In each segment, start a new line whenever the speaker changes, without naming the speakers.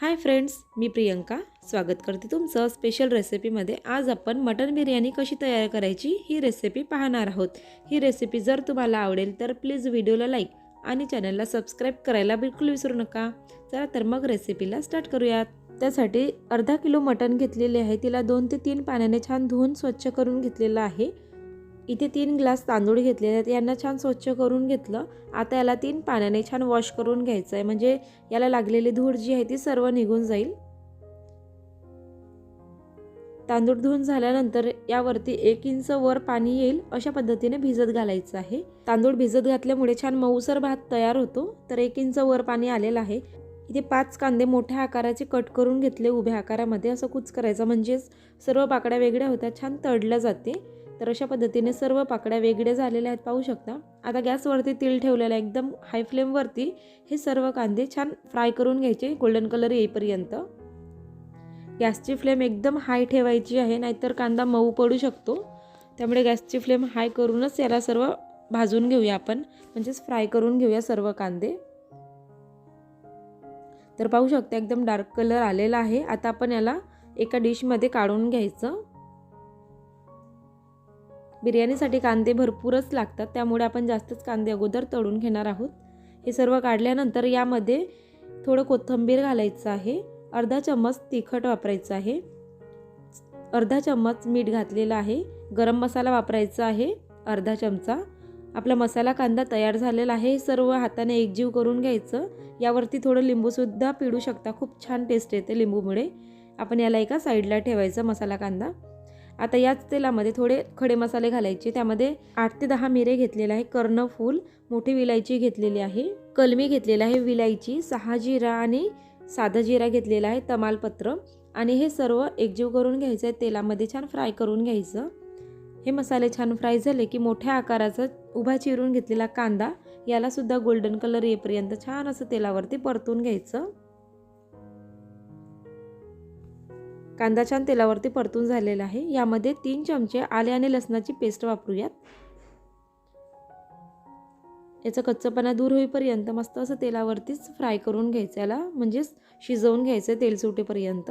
Hi friends मी प्रियंका. स्वागत करते तुमचं स्पेशल रेसिपीमध्ये आज आपण मटन बिर्याणी कशी तयार करायची ही रेसिपी पाहणार आहोत. ही रेसिपी जर तुम्हाला आवडेल तर प्लीज व्हिडिओला लाईक आणि चॅनलला सबस्क्राईब करायला बिलकुल विसरू नका. चला तर मग रेसिपीला स्टार्ट करूयात. त्यासाठी अर्धा किलो मटण घेतलेले आहे. तिला दोन ते तीन पाण्याने छान धुवून स्वच्छ करून घेतलेलं आहे. इथे तीन ग्लास तांदूळ घेतलेले आहेत. यांना छान स्वच्छ करून घेतलं. आता याला तीन पाण्याने छान वॉश करून घ्यायचं आहे म्हणजे याला लागलेली धूळ जी आहे ती सर्व निघून जाईल. तांदूळ धुवून झाल्यानंतर यावरती एक इंच वर पाणी येईल अशा पद्धतीने भिजत घालायचं आहे. तांदूळ भिजत घातल्यामुळे छान मऊसर भात तयार होतो. तर एक इंच वर पाणी आलेलं आहे. इथे पाच कांदे मोठ्या आकाराचे कट करून घेतले उभ्या आकारामध्ये. असं कुच करायचं म्हणजेच सर्व पाकड्या वेगळ्या होत्या छान तडल्या जाते. तर अशा पद्धतीने सर्व पाकड्या वेगळ्या झालेल्या आहेत पाहू शकता. आता गॅसवरती तेल ठेवलेलं आहे एकदम हाय फ्लेमवरती हे सर्व कांदे छान फ्राय करून घ्यायचे गोल्डन कलर येईपर्यंत. गॅसची फ्लेम एकदम हाय ठेवायची आहे नाहीतर कांदा मऊ पडू शकतो. त्यामुळे गॅसची फ्लेम हाय करूनच याला सर्व भाजून घेऊया आपण. म्हणजेच फ्राय करून घेऊया सर्व कांदे. तर पाहू शकता एकदम डार्क कलर आलेला आहे. आता आपण याला एका डिशमध्ये काढून घ्यायचं. बिर्याणीसाठी कांदे भरपूरच लागतात त्यामुळे आपण जास्तच कांदे अगोदर तळून घेणार आहोत. हे सर्व काढल्यानंतर यामध्ये थोडं कोथिंबीर घालायचं आहे अर्धा चम्मच तिखट वापरायचं आहे अर्धा चम्मच मीठ घातलेलं आहे गरम मसाला वापरायचा आहे अर्धा चमचा. आपला मसाला कांदा तयार झालेला आहे हे सर्व हाताने एकजीव करून घ्यायचं. यावरती थोडं लिंबूसुद्धा पिळू शकता खूप छान टेस्ट येते लिंबूमुळे. आपण याला एका साईडला ठेवायचं मसाला कांदा. आता याच तेलामध्ये थोडे खडे मसाले घालायचे. त्यामध्ये आठ ते दहा मिरे घेतलेले आहे. कर्णफूल मोठी विलायची घेतलेली आहे. कलमी घेतलेला आहे. विलायची सहा जिरा आणि साधा जिरा घेतलेला आहे. तमालपत्र. आणि हे सर्व एकजीव करून घ्यायचं आहे. तेलामध्ये छान फ्राय करून घ्यायचं. हे मसाले छान फ्राय झाले की मोठ्या आकाराचा उभा चिरून घेतलेला कांदा यालासुद्धा गोल्डन कलर येईपर्यंत छान असं तेलावरती परतून घ्यायचं. कांदा छान तेलावरती परतून झालेला आहे. यामध्ये तीन चमचे आले आणि लसणाची पेस्ट वापरूयात. याचा कच्चपणा दूर होईपर्यंत मस्त असं तेलावरतीच फ्राय करून घ्यायचं याला म्हणजेच शिजवून घ्यायचं तेल सुटेपर्यंत.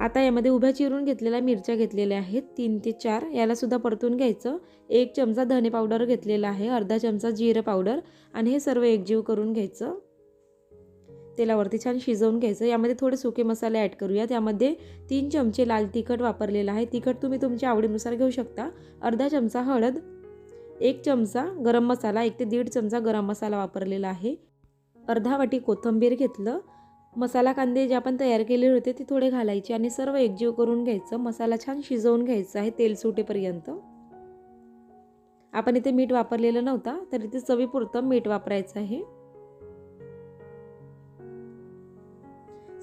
आता यामध्ये उभ्या चिरून घेतलेल्या मिरच्या घेतलेल्या आहेत तीन ते चार. याला सुद्धा परतून घ्यायचं. एक चमचा धने पावडर घेतलेला आहे अर्धा चमचा जिरं पावडर आणि हे सर्व एकजीव करून घ्यायचं. तेलावरती छान शिजवून घ्यायचं. यामध्ये थोडे सुके मसाले ॲड करूया त्यामध्ये तीन चमचे लाल तिखट वापरलेलं आहे. तिखट तुम्ही तुमच्या आवडीनुसार घेऊ शकता. अर्धा चमचा हळद एक चमचा गरम मसाला एक ते दीड चमचा गरम मसाला वापरलेला आहे. अर्धा वाटी कोथिंबीर घेतलं. मसाला कांदे जे आपण तयार केले होते ते थोडे घालायचे आणि सर्व एकजीव करून घ्यायचं. मसाला छान शिजवून घ्यायचा आहे तेल सुटेपर्यंत. आपण इथे मीठ वापरलेलं नव्हता तर इथे चवीपुरतं मीठ वापरायचं आहे.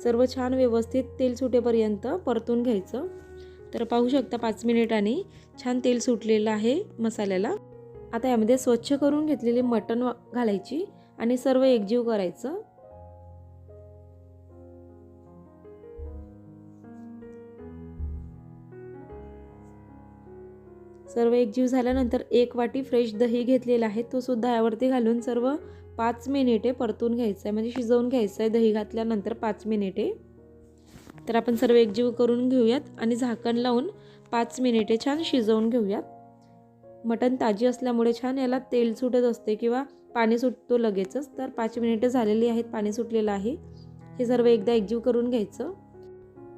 सर्व छान व्यवस्थित तेल सुटेपर्यंत परतून घ्यायचं. तर पाहू शकता पाच मिनिटांनी छान तेल सुटलेलं आहे मसाल्याला. आता यामध्ये स्वच्छ करून घेतलेली मटण घालायची आणि सर्व एकजीव करायचं. सर्व एकजीव झाल्यानंतर एक वाटी फ्रेश दही घेतलेला आहे तो सुद्धा यावरती घालून सर्व पाच मिनिटे परतून घ्यायचं आहे. म्हणजे शिजवून घ्यायचं आहे. दही घातल्यानंतर पाच मिनिटे. तर आपण सर्व एकजीव करून घेऊयात आणि झाकण लावून पाच मिनिटे छान शिजवून घेऊयात. मटण ताजी असल्यामुळे छान याला तेल सुटत असते किंवा पाणी सुटतो लगेचच. तर पाच मिनिटे झालेली आहेत. पाणी सुटलेलं आहे. हे सर्व एकदा एकजीव करून घ्यायचं.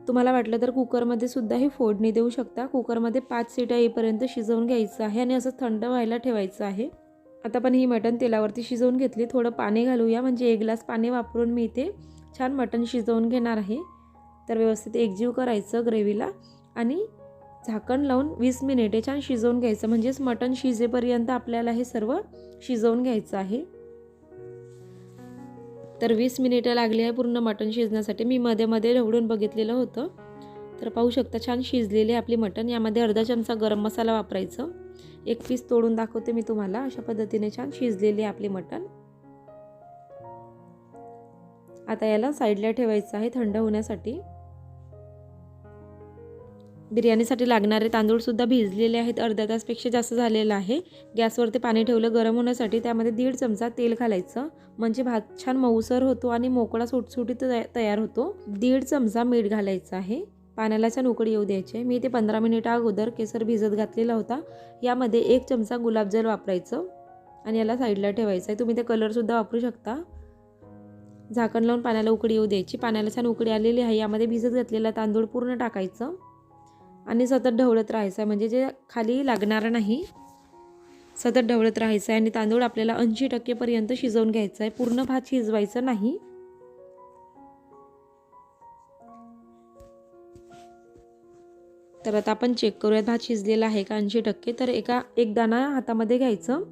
तुम्हाला वाटलं तर कुकरमध्ये सुद्धा हे फोडणी देऊ शकता. कुकरमध्ये पाच सीटा येईपर्यंत शिजवून घ्यायचं आहे आणि असं थंड व्हायला ठेवायचं आहे. आता पण ही मटण तेलावरती शिजवून घेतली. थोडं पाणी घालूया. म्हणजे एक ग्लास पाणी वापरून मी इथे छान मटण शिजवून घेणार आहे. तर व्यवस्थित एकजीव करायचं ग्रेव्हीला. आणि झाकण लावून वीस मिनिटे छान शिजवून घ्यायचं. म्हणजेच मटण शिजेपर्यंत आपल्याला हे सर्व शिजवून घ्यायचं आहे. तर वीस मिनिटं लागली आहे पूर्ण मटण शिजण्यासाठी. मी मध्ये मध्ये ढवळून बघितलेलं होतं. तर पाहू शकता छान शिजलेले आपली मटण. यामध्ये अर्धा चमचा गरम मसाला वापरायचं. एक पीस तोडून दाखवते मी तुम्हाला. अशा पद्धतीने छान शिजलेले आपले मटण. आता याला साईडला ठेवायचं आहे थंड होण्यासाठी. बिर्याणीसाठी लागणारे तांदूळसुद्धा भिजलेले आहेत. अर्ध्या तासपेक्षा जास्त झालेलं आहे. गॅसवरती पाणी ठेवलं गरम होण्यासाठी त्यामध्ये दीड चमचा तेल घालायचं. म्हणजे भात छान मऊसर होतो आणि मोकळा सुटसुटीत तया- तयार होतो. दीड चमचा मीठ घालायचं आहे. पाण्याला छान उकळी येऊ द्यायचे. मी ते पंधरा मिनिटं अगोदर केसर भिजत घातलेला होता. यामध्ये एक चमचा गुलाबजल वापरायचं आणि याला साईडला ठेवायचं आहे. तुम्ही ते कलरसुद्धा वापरू शकता. झाकण लावून पाण्याला उकडी येऊ द्यायची. पाण्याला छान उकडी आलेली आहे. यामध्ये भिजत घातलेला तांदूळ पूर्ण टाकायचं आणि सतत ढवळत राहायचं आहे. म्हणजे जे खाली लागणार नाही सतत ढवळत राहायचं आहे आणि तांदूळ आपल्याला ऐंशी टक्केपर्यंत शिजवून घ्यायचा आहे. पूर्ण भात शिजवायचं नाही. तर आता आपण चेक करूयात. भात शिजलेला आहे का? ऐंशी टक्के. तर एका एक दाणा हातामध्ये घ्यायचं.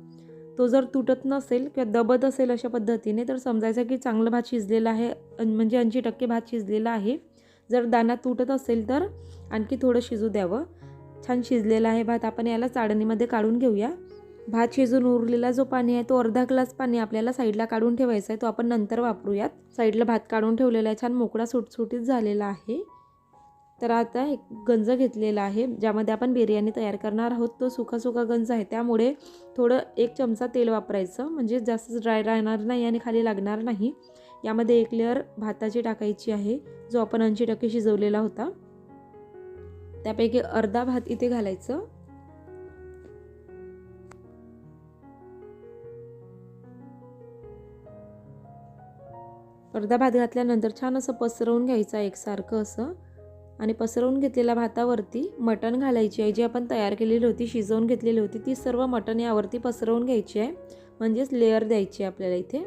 तो जर तुटत नसेल किंवा दबत असेल अशा पद्धतीने तर समजायचं की चांगलं भात शिजलेलं आहे. म्हणजे ऐंशी टक्के भात शिजलेला आहे. जर दाणा तुटत असेल तर आणखी थोडं शिजू द्यावं. छान शिजलेला आहे भात. आपण याला चाळणीमध्ये काढून घेऊया. भात शिजून उरलेला जो पाणी आहे तो अर्धा ग्लास पाणी आपल्याला साईडला काढून ठेवायचा आहे. तो आपण नंतर वापरूयात. साईडला भात काढून ठेवलेला आहे. छान मोकळा सुटसुटीत झालेला आहे. तर आता एक गंज घेतलेला आहे ज्यामध्ये आपण बिर्याणी तयार करणार आहोत. तो सुका सुका गंज आहे. त्यामुळे थोडं एक चमचा तेल वापरायचं. म्हणजे जास्त ड्राय राहणार नाही आणि खाली लागणार नाही. यामध्ये एक लेअर भाताची टाकायची आहे जो आपण ऐंशी टक्के शिजवलेला होता. त्यापैकी अर्धा भात इथे घालायचं. अर्धा भात घातल्यानंतर छान असं पसरवून घ्यायचं एकसारखं असं. आणि पसरवून घेतलेल्या भातावरती मटण घालायची आहे. जी आपण तयार केलेली होती शिजवून घेतलेली होती ती सर्व मटण यावरती पसरवून घ्यायची आहे. म्हणजेच लेअर द्यायची आहे आपल्याला इथे.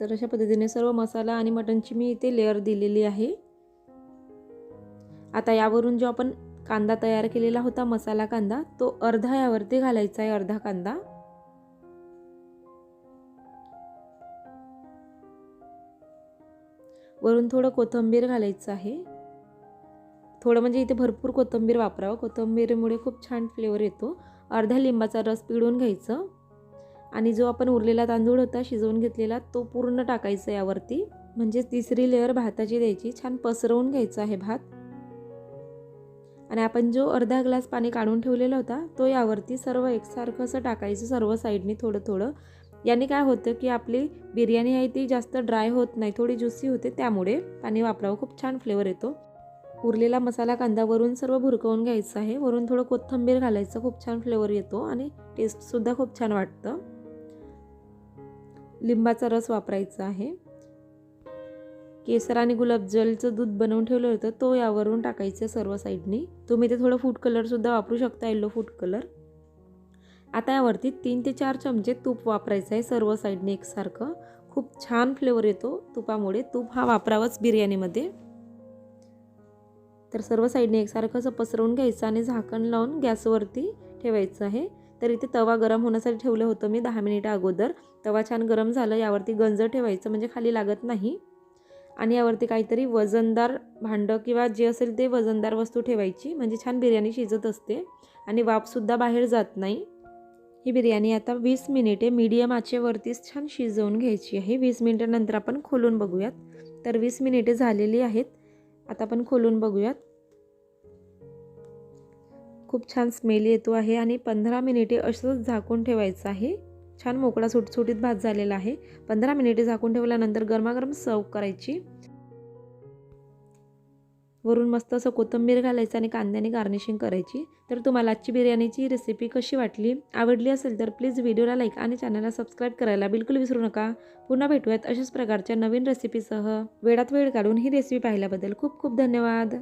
तर अशा पद्धतीने सर्व मसाला आणि मटणची मी इथे लेअर दिलेली आहे. आता यावरून जो आपण कांदा तयार केलेला होता मसाला कांदा. तो अर्धा यावरती घालायचा आहे अर्धा कांदा. वरून थोडं कोथिंबीर घालायचं आहे. थोडं म्हणजे इथे भरपूर कोथिंबीर वापरावं. कोथिंबीरमुळे खूप छान फ्लेवर येतो. अर्धा लिंबाचा रस पिळून घ्यायचं. आणि जो आपण उरलेला तांदूळ होता शिजवून घेतलेला तो पूर्ण टाकायचा यावरती. म्हणजे तिसरी लेअर भाताची द्यायची. छान पसरवून घ्यायचा आहे भात. आणि आपण जो अर्धा ग्लास पाणी काढून ठेवलेला होता तो यावरती सर्व एकसारखं असं टाकायचं सर्व साईडनी थोडं थोडं. याने काय होतं की आपली बिर्याणी आहे ती जास्त ड्राय होत नाही थोडी ज्युसी होते त्यामुळे पाणी वापरावं खूप छान फ्लेवर येतो. उरलेला मसाला कांदा वरून सर्व भुरकवून घ्यायचं आहे वरून थोडं कोथिंबीर घालायचं खूप छान फ्लेवर येतो आणि टेस्टसुद्धा खूप छान वाटतं. लिंबाचा रस वापरायचा आहे. केसर आणि गुलाबजलचं दूध बनवून ठेवलं होतं तो यावरून टाकायचं सर्व साईडनी. तुम्ही ते थोडं फूड कलरसुद्धा वापरू शकता येल्लो फूड कलर आता यावरती तीन ते चार चमचे तूप वापरायचं आहे सर्व साईडने एकसारखं. खूप छान फ्लेवर येतो तुपामुळे. तूप हा वापरावाच बिर्याणीमध्ये. तर सर्व साईडने एकसारखं असं पसरवून घ्यायचं आणि झाकण लावून गॅसवरती ठेवायचं आहे. तर इथे तवा गरम होण्यासाठी ठेवलं होतं मी दहा मिनिटं अगोदर. तवा छान गरम झालं यावरती गंज ठेवायचं म्हणजे खाली लागत नाही. आणि यावरती काहीतरी वजनदार भांडं किंवा जे असेल ते वजनदार वस्तू ठेवायची. म्हणजे छान बिर्याणी शिजत असते. आणि वाफसुद्धा बाहेर जात नाही. ही बिर्याणी आता वीस मिनिटे मीडियम आचेवरतीच छान शिजवून घ्यायची आहे. वीस मिनिटानंतर आपण खोलून बघूयात. तर वीस मिनिटे झालेली आहेत. आता आपण खोलून बघूयात. खूप छान स्मेल येतो आहे आणि पंधरा मिनिटे असंच झाकून ठेवायचं आहे. छान मोकळा सुटसुटीत भात झालेला आहे. पंधरा मिनिटे झाकून ठेवल्यानंतर गरमागरम सर्व करायची. वरून मस्त असं कोथंबीर घालायचं आणि कांद्याने गार्निशिंग करायची. तर तुम्हाला आजची बिर्याणीची रेसिपी कशी वाटली आवडली असेल तर प्लीज व्हिडिओला लाईक आणि चॅनलला सबस्क्राईब करायला बिलकुल विसरू नका. पुन्हा भेटूयात अशाच प्रकारच्या नवीन रेसिपीसह वेळात वेळ काढून ही रेसिपी पाहिल्याबद्दल खूप खूप धन्यवाद.